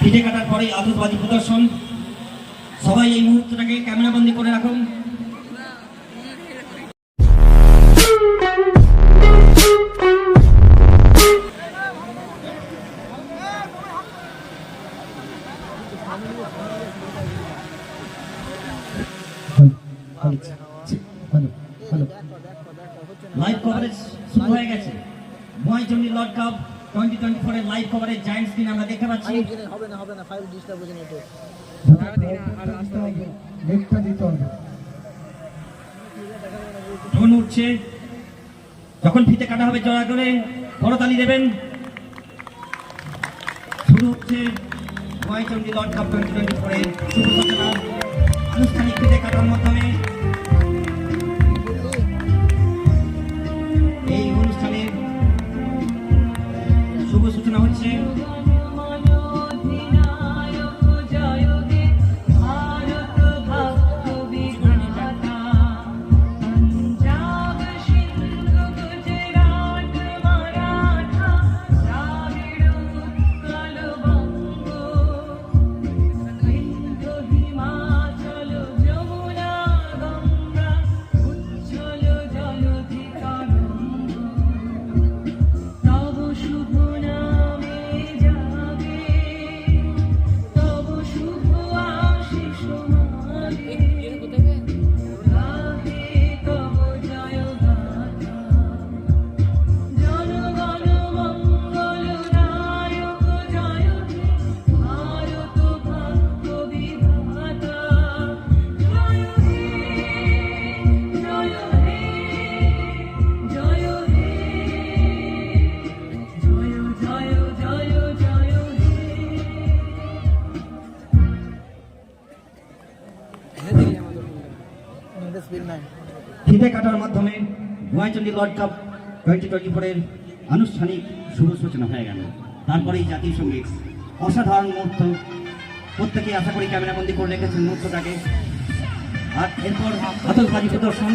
পিঠে কাটার পরেই আতসবাজি প্রদর্শন। সবাই এই মুহূর্তটাকে ক্যামেরাবন্দি করে রাখুন। লাইভ কভারেজ শুরু হয়ে গেছে। Moychandi Lord Cup twenty twenty ফোরের লাইভ কভারেজ জায়ান্ট স্ক্রিন আমরা দেখতে পাচ্ছি। হবে না হবে না ফাইভ ডিস্টার্ব বুঝে নেটে নেটটা দিতে হবে ধন উঠছে। যখন ফিতে কাটা হবে জড়া করে করতালি দেবেন। শুরু হচ্ছে Moychandi Lord Cup twenty twenty ফোরের শুভ সূচনা আনুষ্ঠানিক ফিতে কাটার মাধ্যমে ফিতে কাটার মাধ্যমে লর্ড কাপ টোয়েন্টি টোয়েন্টি ফোরের আনুষ্ঠানিক শুভ সূচনা হয়ে গেল। তারপরেই জাতীয় সংগীত। অসাধারণ মুহূর্ত। প্রত্যেকেই আশা করি ক্যামেরাবন্দি করে রেখেছেন মুহূর্তটাকে। আর এরপর আতসবাজি প্রদর্শন।